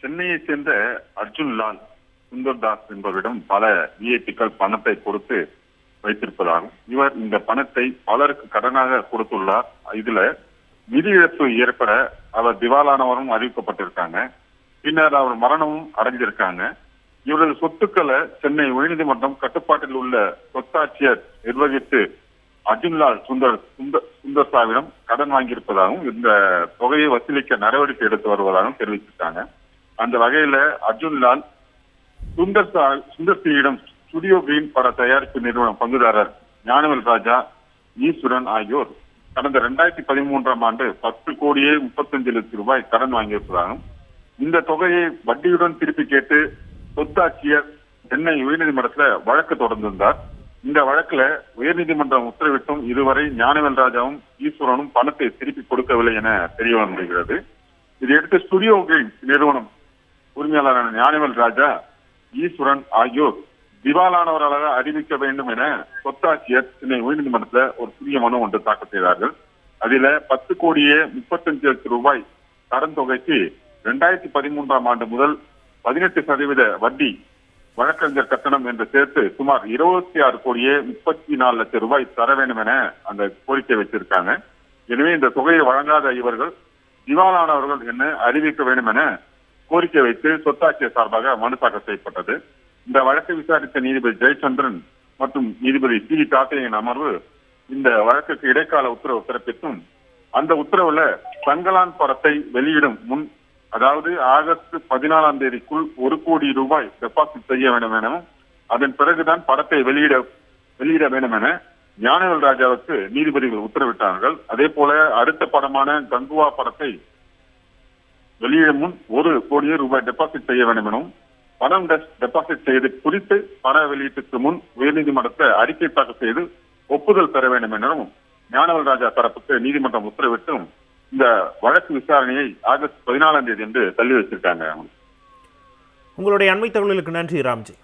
சென்னையை சேர்ந்த அர்ஜுன் லால் சுந்தர் தாஸ் என்பவரிடம் பல விஐபிக்கள் பணத்தை கொடுத்து வைத்திருப்பதாகும் இவர் இந்த பணத்தை பலருக்கு கடனாக கொடுத்துள்ளார். இதுல நிதி இழப்பு ஏற்பட அவர் திவாலானவரும் அறிவிக்கப்பட்டிருக்காங்க. பின்னர் அவர் மரணமும் அடைஞ்சிருக்காங்க. இவரது சொத்துக்களை சென்னை உயர்நீதிமன்றம் கட்டுப்பாட்டில் உள்ள சொத்தாட்சியர் நிர்வகித்து அர்ஜுன்லால் சுந்தர் சுந்தர் சுந்தர் சாவிடம் கடன் வாங்கியிருப்பதாகவும் இந்த தொகையை வசூலிக்க நடவடிக்கை எடுத்து வருவதாகவும் தெரிவித்திருக்காங்க. அந்த வகையில அர்ஜுன்லால் சுந்தர் சுந்தர் சிங்கிடம் ஸ்டுடியோ கிரீன் பட தயாரிப்பு நிறுவனம் பங்குதாரர் ஞானவேல் ராஜா ஈஸ்வரன் ஆகியோர் கடந்த இரண்டாயிரத்தி பதிமூன்றாம் ஆண்டு பத்து கோடியே முப்பத்தஞ்சு லட்சம் ரூபாய் கடன் வாங்கியிருப்பதாகவும் இந்த தொகையை வட்டியுடன் திருப்பி கேட்டு சொத்தாட்சியர் சென்னை உயர்நீதிமன்றத்துல வழக்கு தொடர்ந்திருந்தார். இந்த வழக்குல உயர்நீதிமன்றம் உத்தரவிட்டும் இதுவரை ஞானவேல் ராஜாவும் ஈஸ்வரனும் பணத்தை திருப்பி கொடுக்கவில்லை என தெரிய வந்துகிறது இதையடுத்து ஸ்டுடியோ கிரீன் நிறுவனம் உரிமையாளரான ஞானவேல் ராஜா ஈஸ்வரன் ஆகியோர் திவாலானவர்களாக அறிவிக்க வேண்டும் என சொத்தாட்சியர் சென்னை உயர்நீதிமன்றத்தில் ஒரு புதிய மனு ஒன்று தாக்கல் செய்தார்கள். அதில பத்து கோடியே முப்பத்தஞ்சு லட்சம் ரூபாய் கடன் தொகைக்கு இரண்டாயிரத்தி பதிமூன்றாம் ஆண்டு முதல் பதினெட்டு சதவீத வட்டி வழக்கறிஞர் கட்டணம் என்று சேர்த்து சுமார் இருபத்தி ஆறு கோடியே முப்பத்தி நாலு லட்சம் ரூபாய் தர வேண்டும் என அந்த கோரிக்கை வச்சிருக்காங்க எனவே இந்த தொகையை வழங்காத இவர்கள் திவாலானவர்கள் என்ன அறிவிக்க வேண்டும் என கோரிக்கை வைத்து சொத்தாட்சியர் சார்பாக மனு தாக்கல் செய்யப்பட்டது. இந்த வழக்கை விசாரித்த நீதிபதி ஜெயச்சந்திரன் மற்றும் நீதிபதி சி. கார்த்திகேயன் அமர்வு இந்த வழக்குக்கு இடைக்கால உத்தரவு பிறப்பித்தும் அந்த உத்தரவுல தங்கலான் படத்தை வெளியிடும் முன் அதாவது ஆகஸ்ட் பதினாலாம் தேதிக்குள் ஒரு கோடி ரூபாய் டெபாசிட் செய்ய வேண்டும் எனவும் அதன் பிறகுதான் படத்தை வெளியிட வெளியிட வேண்டும் என ஞானவேல் ராஜாவுக்கு நீதிபதிகள் உத்தரவிட்டார்கள். அதே போல அடுத்த படமான கங்குவா படத்தை வெளியிடும் முன் ஒரு கோடியே ரூபாய் டெபாசிட் செய்ய வேண்டும் எனவும் பணம் டெபாசிட் செய்து குறித்து பண வெளியீட்டுக்கு முன் உயர்நீதிமன்றத்தை அறிக்கை தாக்கல் செய்து ஒப்புதல் பெற வேண்டும் எனவும் ஞானவேல் ராஜா தரப்புக்கு நீதிமன்றம் உத்தரவிட்டும் இந்த வழக்கு விசாரணையை ஆகஸ்ட் பதினாலாம் தேதி என்று தள்ளி வச்சிருக்காங்க உங்களுடைய அண்மை தகவல்களுக்கு நன்றி ராம்ஜி.